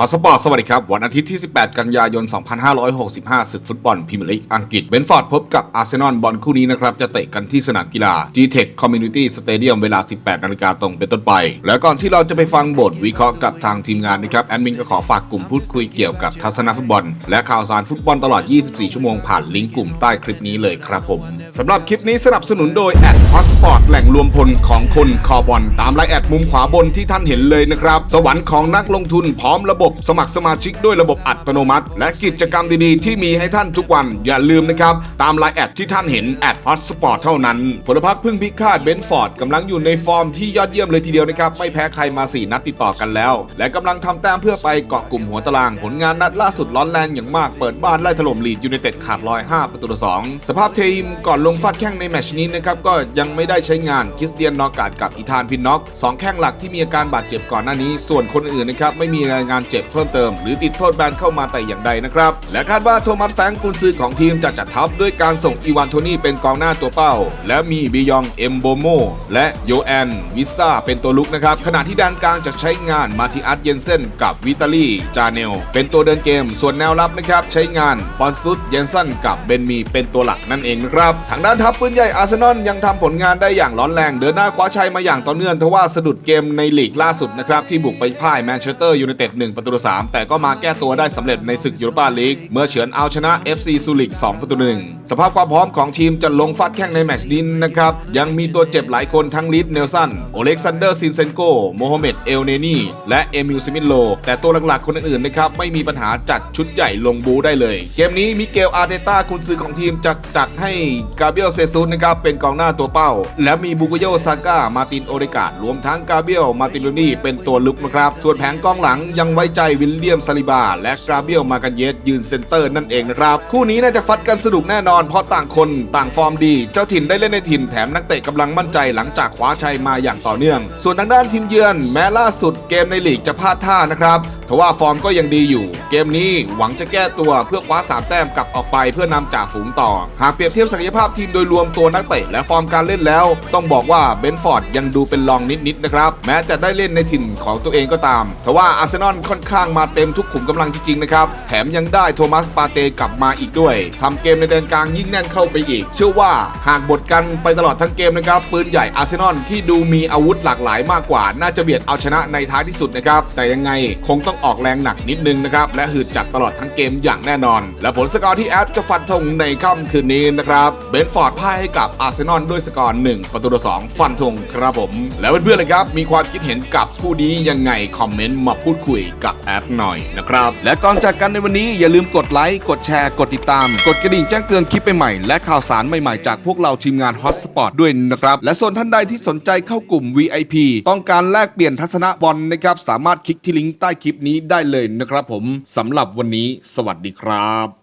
ฮอสปอร์ตสวัสดีครับ วันอาทิตย์ที่ 18 กันยายน 2565 ศึกฟุตบอลพรีเมียร์ลีกอังกฤษเบนฟอร์ดพบกับอาร์เซนอลบอลคู่นี้นะครับ จะเตะกันที่สนามกีฬา G-Tech Community Stadium เวลา 18 นาฬิกาตรงเป็นต้นไป แล้วก่อนที่เราจะไปฟังบทวิเคราะห์กับทางทีมงานนะครับ แอดมินก็ขอฝากกลุ่มพูดคุยเกี่ยวกับทัศนฟุตบอล และข่าวสารฟุตบอลตลอด 24 ชั่วโมงผ่านลิงก์กลุ่มใต้คลิปนี้เลยครับผมสำหรับคลิปนี้สนับสนุนโดยแอดฮอสปอร์ตแหล่งรวมพลของคนคอบอลตามไลน์แอดมุมขวาบนที่ท่านเห็นเลยนะครับสวรรค์ของนักลงทุนพร้อมระบบสมัครสมาชิกด้วยระบบอัตโนมัติ และกิจกรรมดีๆ ที่มีให้ท่านทุกวันอย่าลืมนะครับ ตามไลน์แอดที่ท่านเห็นแอดฮอตสปอร์ตเท่านั้น ผลพักพึ่งพิฆาตเบนฟอร์ดกำลังอยู่ในฟอร์มที่ยอดเยี่ยมเลยทีเดียวนะครับ ไม่แพ้ใครมา 4 นัดติดต่อกันแล้ว และกำลังทำแต้มเพื่อไปเกาะกลุ่มหัวตาราง ผลงานนัดล่าสุดร้อนแรงอย่างมากเปิดบ้านไล่ถล่มลีดยูไนเต็ดขาดลอย5ประตูต่อ2สภาพทีมก่อนลงฟาดแข้งในแมชนี้นะครับก็ยังไม่ได้ใช้งานคริสเตียนนอกาดกับอีธานพินน็อกสองแข้งหลักที่มีอาการบาดเจ็บก่อนหน้านี้ ส่วนคนอื่นนะครับไม่มีรายงานเจ็บเพิ่มเติม หรือติดโทษแบนเข้ามาแต่อย่างใดนะครับ และคาดว่าโทมัสแฟงกุนซือของทีมจะจัดทัพด้วยการส่งอีวานโทนี่เป็นกองหน้าตัวเป้า และมีบิยองเอ็มโบโมและโยแอนวิสตาเป็นตัวลุกนะครับขณะที่ด้านกลางจะใช้งานมาติอัสเยนเซนกับวิตาลีจาเนลเป็นตัวเดินเกม ส่วนแนวรับนะครับใช้งานปอนซุตเยนสันกับเบนมีเป็นตัวหลักนั่นเองนะครับทางด้านทัพปืนใหญ่อาร์เซนอลยังทำผลงานได้อย่างร้อนแรงเดินหน้าคว้าชัยมาอย่างต่อเนื่องทว่าสะดุดเกมในลีกล่าสุดนะครับที่บุกไปพ่ายแมนเชสเตอร์ยูไนเต็ด1ประตูต่อ3แต่ก็มาแก้ตัวได้สำเร็จในศึกยูโรปาลีก เมื่อเฉือนเอาชนะ FC ซูริก2ประตูหนึ่งสภาพความพร้อมของทีมจะลงฟาดแข้งในแมตช์นี้นะครับ ยังมีตัวเจ็บหลายคนทั้งลิดเนลสันโอเล็กซานเดอร์ซินเซนโกโมฮัมเหม็ดเอลเนนีและเอมิลซิมิโล แต่ตัวหลักๆคนอื่นๆนะครับไม่มีปัญหาจัดชุดใหญ่ลงบูได้เลย เกมนี้มิเกลอาร์เตต้าคุณซื้อของทีมจะจัดให้กาเบียลเซซุสนะครับเป็นกองหน้าตัวเป้า และมีบุกโยซาก้ามาตินโอเดกาดรวมทั้งกาเบียลมาตินโรนี่เป็นตัวลุกนะครับส่วนแผงกองหลังยังไว้ใจวิลเลียมซาลิบา และกราเบียลมากันเยสยืนเซนเตอร์นั่นเองนะครับ คู่นี้น่าจะฟัดกันสนุกแน่นอนเพราะต่างคนต่างฟอร์มดี เจ้าถิ่นได้เล่นในถิ่นแถมนักเตะกำลังมั่นใจหลังจากคว้าชัยมาอย่างต่อเนื่อง ส่วนทางด้านทีมเยือนแม้ล่าสุดเกมในลีกจะพลาดท่านะครับ ทว่าฟอร์มก็ยังดีอยู่ เกมนี้หวังจะแก้ตัวเพื่อคว้าสามแต้มกลับออกไปเพื่อนำจ่าฝูงต่อ หากเปรียบเทียบศักยภาพทีมโดยรวมตัวนักเตะและฟอร์มการเล่นแล้ว ต้องบอกว่าเบนฟอร์ดยังดูเป็นรองนิดๆนะครับ แม้จะได้เล่นในถิ่นของตัวเองก็ตาม ทว่าอาร์เซนอลค่อนข้างมาเต็มทุกขุมกำลังจริงๆนะครับ แถมยังได้โทมัสปาเตกลับมาอีกด้วยทำเกมในแดนกลางยิ่งแน่นเข้าไปอีก เชื่อว่าหากบทกันไปตลอดทั้งเกมนะครับปืนใหญ่อาร์เซนอลที่ดูมีอาวุธหลากหลายมากกว่า น่าจะเบียดเอาชนะในท้ายที่สุดนะครับแต่ยังไงคงต้องออกแรงหนักนิดนึงนะครับ และหืดจัดตลอดทั้งเกมอย่างแน่นอน และผลสกอร์ที่แอดจะฟันธงในค่ำคืนนี้นะครับเบนฟอร์ดพ่ายให้กับอาร์เซนอลด้วยสกอร์1ประตูต่อ2ฟันธงครับผม แล้วเพื่อนๆเลยครับ มีความคิดเห็นกับคู่นี้ยังไง คอมเมนต์มาพูดคุยกับแอดหน่อยนะครับ และก่อนจากกันในวันนี้อย่าลืมกดไลค์กดแชร์กดติดตาม กดกระดิ่งแจ้งเตือนคลิปใหม่ๆและข่าวสารใหม่ๆจากพวกเราทีมงาน Hotspot ด้วยนะครับและส่วนท่านใดที่สนใจเข้ากลุ่ม VIP ต้องการแลกเปลี่ยนทัศนะบอลนะครับสามารถคลิกที่ลิงก์ใต้คลิปนี้ได้เลยนะครับผมสำหรับวันนี้สวัสดีครับ